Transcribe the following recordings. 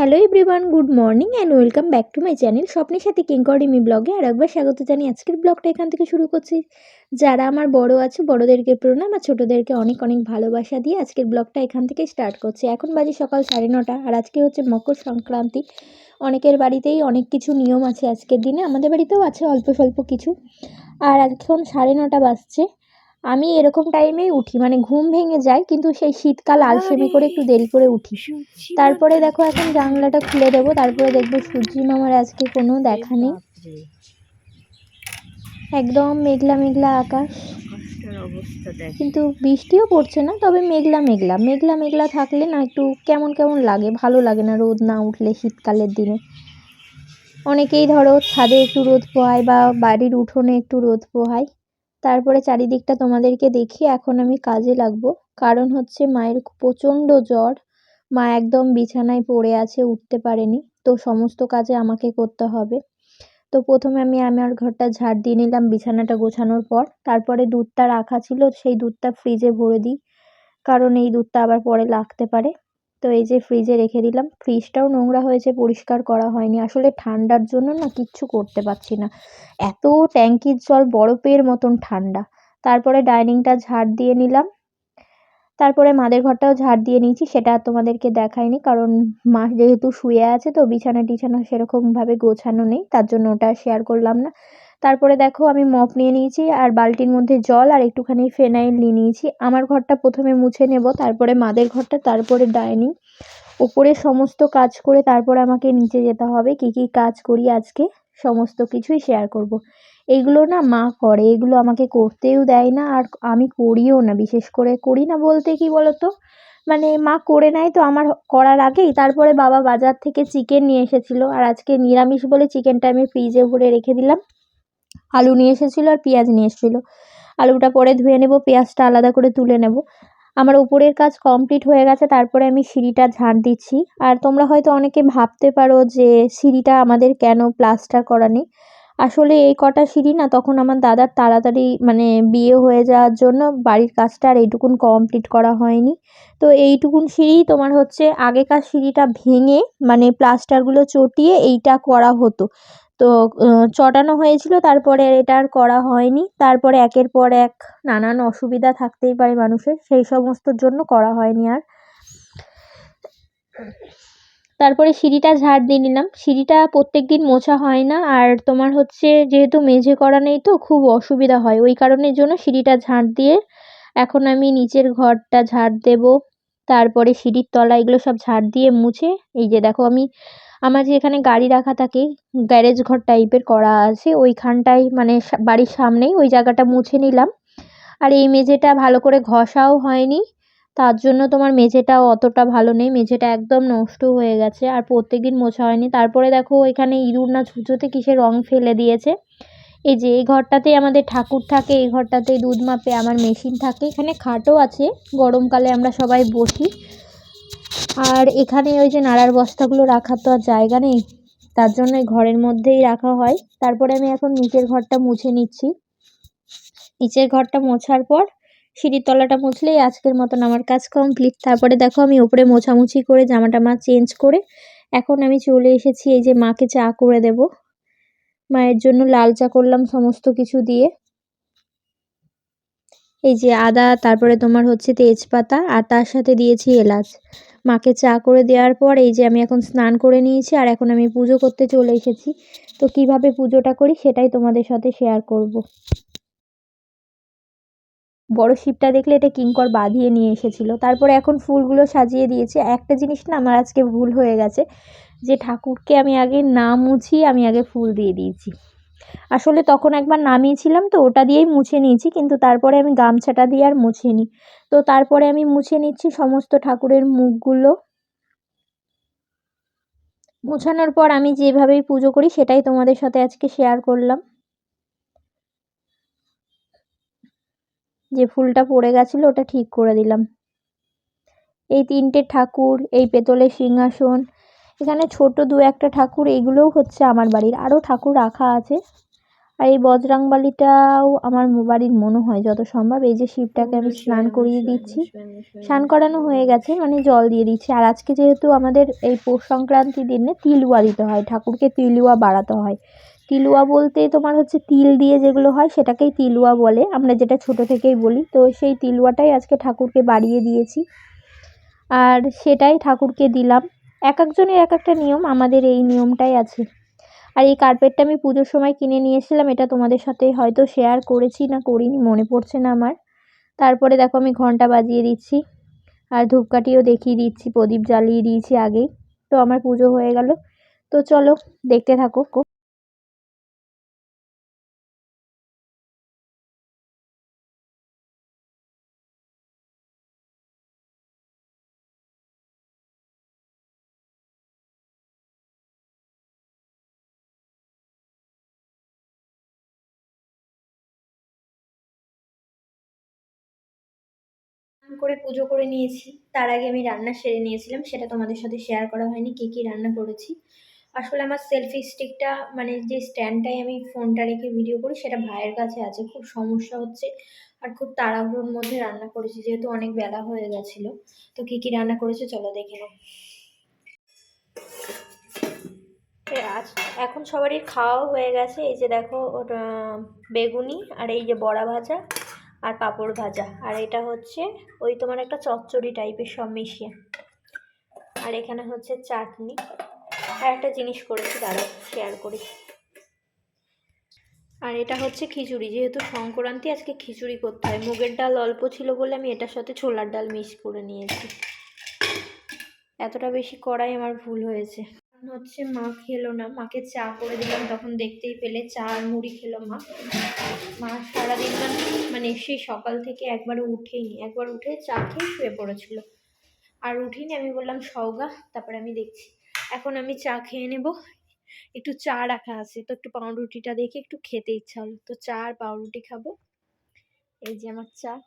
Hello everyone good morning and welcome back to my channel স্বপ্নের সাথে কিঙ্করিমি ব্লগে আর একবার স্বাগত জানি আজকের ব্লগটা এখান থেকে শুরু করছি। যারা আমার বড় আছে, বড়দেরকে প্রণাম আর ছোটোদেরকে অনেক অনেক ভালোবাসা দিয়ে আজকের ব্লগটা এখান থেকে স্টার্ট করছি। এখন বাজে সকাল সাড়ে নটা আর আজকে হচ্ছে মকর সংক্রান্তি। অনেকের বাড়িতেই অনেক কিছু নিয়ম আছে আজকের দিনে, আমাদের বাড়িতেও আছে অল্প স্বল্প কিছু। আর এখন সাড়ে নটা বাজছে। আমি এরকম টাইমেই উঠি মানে ঘুম ভেঙে যায় কিন্তু সেই শীতকাল আলসেমি করে একটু দেরি করে উঠি। তারপরে দেখো এখন জানলাটা খুলে দেবো তারপরে দেখব সূর্যি মামার আজকে কোনো দেখা নেই। একদম মেঘলা মেঘলা আকাশ। কিন্তু বৃষ্টিও পড়ছে না তবে মেঘলা মেঘলা। মেঘলা মেঘলা থাকলে না একটু কেমন কেমন লাগে ভালো লাগে না রোদ না উঠলে শীতকালের দিনে। অনেকেই ধরো ছাদে একটু রোদ পোহায় বা বাড়ির উঠোনে একটু রোদ পোহায়। তারপরে চারিদিকটা তোমাদেরকে দেখিয়ে এখন আমি কাজে লাগবো। কারণ হচ্ছে মায়ের প্রচণ্ড জ্বর, মা একদম বিছানায় পড়ে আছে, উঠতে পারেনি। তো সমস্ত কাজে আমাকে করতে হবে। তো প্রথমে আমি আমার ঘরটা ঝাড় দিয়ে নিলাম বিছানাটা গোছানোর পর। তারপরে দুধটা রাখা ছিল, সেই দুধটা ফ্রিজে ভরে দিই। কারণ এই দুধটা আবার পরে লাগতে পারে। তো এই যে ফ্রিজে রেখে দিলাম। ফ্রিজটাও নোংরা হয়েছে, পরিষ্কার করা হয়নি। আসলে ঠান্ডার জন্য না কিচ্ছু করতে পারছি না। এত ট্যাঙ্কির জল বরফের মতন ঠান্ডা। তারপরে ডাইনিংটা ঝাড় দিয়ে নিলাম। তারপরে মাদের ঘরটাও ঝাড় দিয়ে নিয়েছি, সেটা আর তোমাদেরকে দেখাইনি। কারণ মা যেহেতু শুয়ে আছে, তো বিছানা টিছানা সেরকমভাবে গোছানো নেই, তার জন্য ওটা শেয়ার করলাম না। তারপরে দেখো আমি মপ নিয়ে নিয়েছি আর বালতির মধ্যে জল আর একটুখানি ফেনাইল নিয়ে নিয়েছি। আমার ঘরটা প্রথমে মুছে নেব, তারপরে মাদের ঘরটা, তারপরে ডাইনিং। ওপরে সমস্ত কাজ করে তারপরে আমাকে নিচে যেতে হবে। কি কি কাজ করি আজকে? সমস্ত কিছুই শেয়ার করব। এইগুলো না মা করে, এগুলো আমাকে করতেও দেয় না আর আমি করিও না, বিশেষ করে করি না বলতে কি বলতো? মানে মা করে নেয় তো আমার করার আগেই। তারপরে বাবা বাজার থেকে চিকেন নিয়ে এসেছিল। আর আজকে নিরামিষ বলে চিকেনটা আমি ফ্রিজে ভরে রেখে দিলাম। আলু নিয়ে এসেছিল আর পেঁয়াজ নিয়ে এসেছিল। আলুটা পরে ধুয়ে নেব, পেঁয়াজটা আলাদা করে তুলে নেব। আমার উপরের কাজ কমপ্লিট হয়ে গেছে, তারপরে আমি সিঁড়িটা ঝাঁট দিচ্ছি। আর তোমরা হয়তো অনেকে ভাবতে পারো যে সিঁড়িটা আমাদের কেন প্লাস্টার করা নেই। আসলে এই কটা সিঁড়ি না তখন আমার দাদার তাড়াতাড়ি মানে বিয়ে হয়ে যাওয়ার জন্য বাড়ির কাজটা আর এইটুকুন কমপ্লিট করা হয়নি। তো এইটুকুন সিঁড়ি তোমার হচ্ছে আগেকার সিঁড়িটা ভেঙে মানে প্লাস্টারগুলো চটিয়ে এইটা করা হতো। তো চটানো হয়েছিল, তারপরে এটা আর করা হয়নি। তারপরে একের পর এক নানান অসুবিধা থাকতেই পারে মানুষের, সেই সমস্তর জন্য করা হয়নি আর। তারপরে সিঁড়িটা ঝাড় দিয়ে নিলাম। সিঁড়িটা প্রত্যেক দিন মোছা হয় না, আর তোমার হচ্ছে যেহেতু মেঝে করা নেই তো, খুব অসুবিধা হয়। ওই কারণের জন্য সিঁড়িটা ঝাড় দিয়ে এখন আমি নিচের ঘরটা ঝাড় দেব। তারপরে সিঁড়ির তলা এগুলো সব ঝাড় দিয়ে মুছে, এই যে দেখো আমি আমার যে এখানে গাড়ি রাখা থাকে, গ্যারেজ ঘর টাইপের করা আছে, ওইখানটায় মানে বাড়ির সামনেই ওই জায়গাটা মুছে নিলাম। আর এই মেঝেটা ভালো করে ঘষাও হয়নি, তার জন্য তোমার মেঝেটাও অতটা ভালো নেই, মেঝেটা একদম নষ্ট হয়ে গেছে, আর প্রত্যেক দিন মোছা হয়নি। তারপরে দেখো এখানে ইঁদুর না ছুঁচোতে কিসে রং ফেলে দিয়েছে। এই যে এই ঘরটাতেই আমাদের ঠাকুর থাকে, এই ঘরটাতেই দুধ মাপে আমার মেশিন থাকে, এখানে খাটও আছে, গরমকালে আমরা সবাই বসি। আর এখানে ওই যে নাড়ার বস্তাগুলো রাখার তো আর জায়গা নেই, তার জন্য ঘরের মধ্যেই রাখা হয়। তারপরে আমি এখন নিচের ঘরটা মুছে নিচ্ছি। নিচের ঘরটা মোছার পর সিঁড়ির তলাটা মুছলেই আজকের মতন আমার কাজ কমপ্লিট। তারপরে দেখো আমি ওপরে মোছামুছি করে জামাটা মা চেঞ্জ করে এখন আমি চলে এসেছি, এই যে মাকে চা করে দেব। মায়ের জন্য লাল চা করলাম সমস্ত কিছু দিয়ে। এই যে আদা, তারপরে তোমার হচ্ছে তেজপাতা আর তার সাথে দিয়েছি এলাচ। মাকে চা করে দেওয়ার পর এই যে আমি এখন স্নান করে নিয়েছি আর এখন আমি পুজো করতে চলে এসেছি। তো কীভাবে পুজোটা করি সেটাই তোমাদের সাথে শেয়ার করব। বড় শিবটা দেখলে এটা কিঙ্কর বাঁধিয়ে নিয়ে এসেছিল। তারপরে এখন ফুলগুলো সাজিয়ে দিয়েছে। একটা জিনিস না আমার আজকে ভুল হয়ে গেছে, যে ঠাকুরকে আমি আগে না মুছিয়ে আমি আগে ফুল দিয়ে দিয়েছি। আসলে তখন একবার নামিয়েছিলাম তো, ওটা দিয়েই মুছে নিয়েছি, কিন্তু তারপরে আমি গামছাটা দিয়ে আর মুছে নিই তো তারপরে আমি মুছে নিচ্ছি সমস্ত ঠাকুরের মুখগুলো। মুছানোর পর আমি যেভাবেই পুজো করি, সেটাই তোমাদের সাথে আজকে শেয়ার করলাম। যে ফুলটা পড়ে গেছিল, ওটা ঠিক করে দিলাম। এই তিনটে ঠাকুর, এই পেতলের সিংহাসন এখানে ছোট দু একটা ঠাকুর এগুলোও হচ্ছে আমার বাড়ির। আরও ঠাকুর রাখা আছে। আর এই বজরাংবালিটাও আমার বাড়ির মনে হয় যত সম্ভব। এই যে শিবটাকে আমি স্নান করিয়ে দিচ্ছি। স্নান করানো হয়ে গেছে মানে জল দিয়ে দিচ্ছি। আর আজকে যেহেতু আমাদের এই পৌষ সংক্রান্তি দিনে তিলুয়া দিতে হয় ঠাকুরকে তিলুয়া বাড়াতে হয়। তিলুয়া বলতে তোমার হচ্ছে তিল দিয়ে যেগুলো হয় সেটাকেই তিলুয়া বলে। আমরা যেটা ছোট থেকেই বলি তো সেই তিলুয়াটাই আজকে ঠাকুরকে বাড়িয়ে দিয়েছি। আর সেটাই ঠাকুরকে দিলাম। এক একজনের এক একটা নিয়ম, আমাদের এই নিয়মটাই আছে। আর এই কার্পেটটা আমি পুজোর সময় কিনে নিয়েছিলাম এটা তোমাদের সাথে হয়তো শেয়ার করেছি না করিনি, মনে পড়ছে না আমার। তারপরে দেখো আমি ঘণ্টা বাজিয়ে দিচ্ছি, আর ধূপকাঠিও দেখিয়ে দিচ্ছি, প্রদীপ জ্বালিয়ে দিয়েছি আগেই। তো আমার পুজো হয়ে গেল। তো চলো, দেখতে থাকো। করে পুজো করে নিয়েছি। তার আগে আমি রান্না সেরে নিয়েছিলাম, সেটা তোমাদের সাথে শেয়ার করা হয়নি, কী কী রান্না করেছি। আসলে আমার সেলফি স্টিকটা মানে যে স্ট্যান্ডটাই আমি ফোনটা রেখে ভিডিও করি, সেটা ভাইয়ের কাছে আছে, খুব সমস্যা হচ্ছে। আর খুব তাড়াহুড়োর মধ্যে রান্না করেছি, যেহেতু অনেক বেলা হয়ে গেছিল। তো কী কী রান্না করেছে চলো দেখে নাও। আজ এখন সবারই খাওয়াও হয়ে গেছে, এই যে দেখো ওটা বেগুনি আর এই যে বড়া ভাজা। আর পাঁপড় ভাজা। আর এটা হচ্ছে ওই তোমার একটা চচ্চড়ি টাইপের সব মিশিয়ে। আর এখানে হচ্ছে চাটনি। আর একটা জিনিস করেছি দাঁড়া শেয়ার করি। আর এটা হচ্ছে খিচুড়ি। যেহেতু সংক্রান্তি, আজকে খিচুড়ি করতে হয়। মুগের ডাল অল্প ছিল বলে আমি এটার সাথে ছোলার ডাল মিক্স করে নিয়েছি। এতটা বেশি করাই আমার ভুল হয়েছে। হচ্ছে মা খেলো না। মাকে চা করে দিলাম, তখন দেখতেই পেলে চা আর মুড়ি খেলো মা। মা সারাদিন মানে সেই সকাল থেকে একবারও উঠেইনি। একবার উঠে চা খেয়ে শুয়ে পড়েছিল। আর উঠিনি, আমি বললাম সওগা তারপরে আমি দেখছি। এখন আমি চা খেয়ে নেব। একটু চা রাখা আছে, তো একটু পাউরুটিটা দেখে একটু খেতে ইচ্ছা হলো। তো চা আর পাউরুটি খাব। এই যে আমার চা।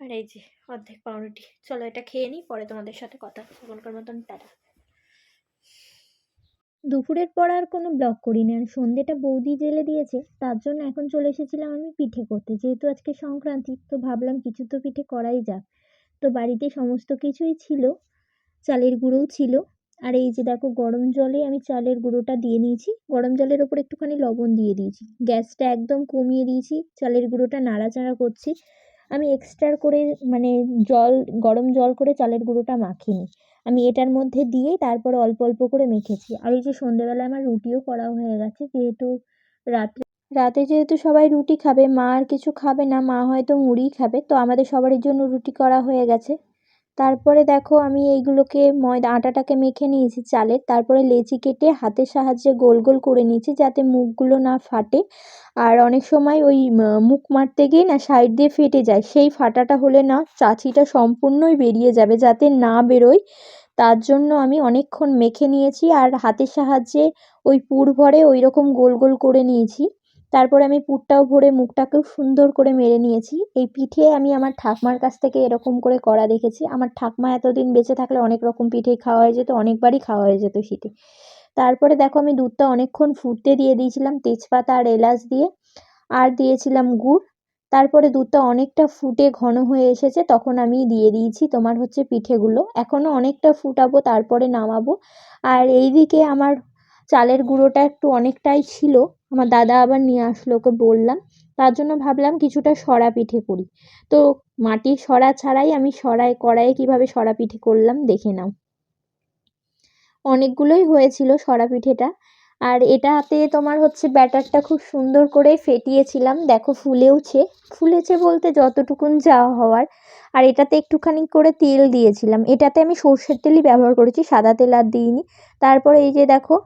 আর এই যে, অর্ধেক পাউরুটি। চলো এটা খেয়ে নিই, পরে তোমাদের সাথে কথা এখনকার মতন, টাটা। দুপুরের পর আর কোনো ব্লগ করিনি। আর সন্ধেটা বৌদি জেলে দিয়েছে, তার জন্য এখন চলে এসেছিলাম আমি পিঠে করতে। যেহেতু আজকে সংক্রান্তি, তো ভাবলাম কিছু তো পিঠে করাই যাক। তো বাড়িতে সমস্ত কিছুই ছিল, চালের গুঁড়োও ছিল। আর এই যে দেখো, গরম জলে আমি চালের গুঁড়োটা দিয়ে নিয়েছি। গরম জলের ওপর একটুখানি লবণ দিয়ে দিয়েছি। গ্যাসটা একদম কমিয়ে দিয়েছি, চালের গুঁড়োটা নাড়াচাড়া করছি। আমি এক্সট্রা করে মানে জল, গরম জল করে চালের গুঁড়োটা মাখিনি। আমি এটার মধ্যে দিয়েই তারপরে অল্প অল্প করে মেখেছি। আর এই যে সন্ধেবেলায় আমার রুটিও করা হয়ে গেছে, যেহেতু রাত্রে, রাতে যেহেতু সবাই রুটি খাবে, মা আর কিছু খাবে না, মা হয়তো মুড়িই খাবে, তো আমাদের সবারই জন্য রুটি করা হয়ে গেছে। তারপরে দেখো আমি এইগুলোকে ময়দা, আটাটাকে মেখে নিয়েছি চালের তারপরে লেচি কেটে হাতের সাহায্যে গোল গোল করে নিয়েছি যাতে মুখগুলো না ফাটে। আর অনেক সময় ওই মুখ মারতে গিয়ে না সাইড দিয়ে ফেটে যায়। সেই ফাটাটা হলে না চাচিটা সম্পূর্ণই বেরিয়ে যাবে যাতে না বেরোয়। তার জন্য আমি অনেকক্ষণ মেখে নিয়েছি আর হাতের সাহায্যে ওই পুর ভরে ওই রকম গোল গোল করে নিয়েছি। তারপরে আমি পুরটাও ভরে মুখটাকেও সুন্দর করে মেরে নিয়েছি। এই পিঠে আমি আমার ঠাকমার কাছ থেকে এরকম করে করা দেখেছি। আমার ঠাকমা এতদিন বেঁচে থাকলে অনেক রকম পিঠে খাওয়া হয়ে যেত, অনেকবারই খাওয়া হয়ে যেত শীতে। তারপরে দেখো আমি দুধটা অনেকক্ষণ ফুটতে দিয়ে দিয়েছিলাম তেজপাতা আর এলাচ দিয়ে, আর দিয়েছিলাম গুড়। তারপরে দুধটা অনেকটা ফুটে ঘন হয়ে এসেছে, তখন আমি দিয়ে দিয়েছি তোমার হচ্ছে পিঠেগুলো। এখনও অনেকটা ফুটাবো, তারপরে নামাবো। আর এইদিকে আমার চালের গুঁড়োটা একটু অনেকটাই ছিল, আমার দাদা আবার নিয়ে আসলো ওকে বললাম। তার জন্য ভাবলাম কিছুটা সরা পিঠে করি। তো মাটির সরা ছাড়াই আমি সরাই কড়াইয়ে কীভাবে সরা পিঠে করলাম দেখে নাও। অনেকগুলোই হয়েছিল সরা পিঠেটা। আর এটাতে তোমার হচ্ছে ব্যাটারটা খুব সুন্দর করে ফেটিয়েছিলাম। দেখো ফুলেওছে। ফুলেছে বলতে যতটুকুন যাওয়া হওয়ার। আর এটাতে একটুখানি করে তেল দিয়েছিলাম। এটাতে আমি সর্ষের তেলই ব্যবহার করেছি, সাদা তেল আর দিইনি। তারপরে এই যে দেখো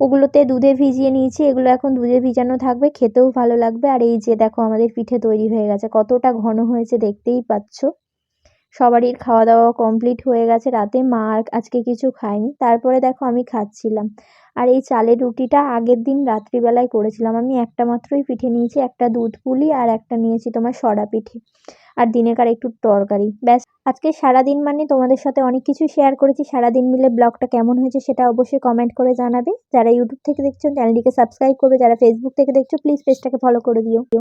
ওগুলোতে দুধে ভিজিয়ে নিয়েছি, এগুলো এখন দুধে ভিজানো থাকবে, খেতেও ভালো লাগবে। আর এই যে দেখো আমাদের পিঠে তৈরি হয়ে গেছে, কতটা ঘন হয়েছে দেখতেই পাচ্ছ। সবারই খাওয়া দাওয়া কমপ্লিট হয়ে গেছে, রাতে মা আর আজকে কিছু খায়নি, তারপরে দেখো আমি খাচ্ছিলাম। আর এই চালের রুটিটা আগের দিন রাত্রিবেলায় করেছিলাম, আমি একটা মাত্রই পিঠে নিয়েছি, একটা দুধ পুলি আর একটা নিয়েছি তোমার সরা পিঠে আর দিনেকার একটু তরকারি, ব্যাস। আজকে সারাদিন মানে তোমাদের সাথে অনেক কিছু শেয়ার করেছি। সারাদিন মিলে ব্লগটা কেমন হয়েছে সেটা অবশ্যই কমেন্ট করে জানাবে। যারা ইউটিউব থেকে দেখছ চ্যানেলটিকে সাবস্ক্রাইব করবে। যারা ফেসবুক থেকে দেখছ প্লিজ পেজটাকে ফলো করে দিও।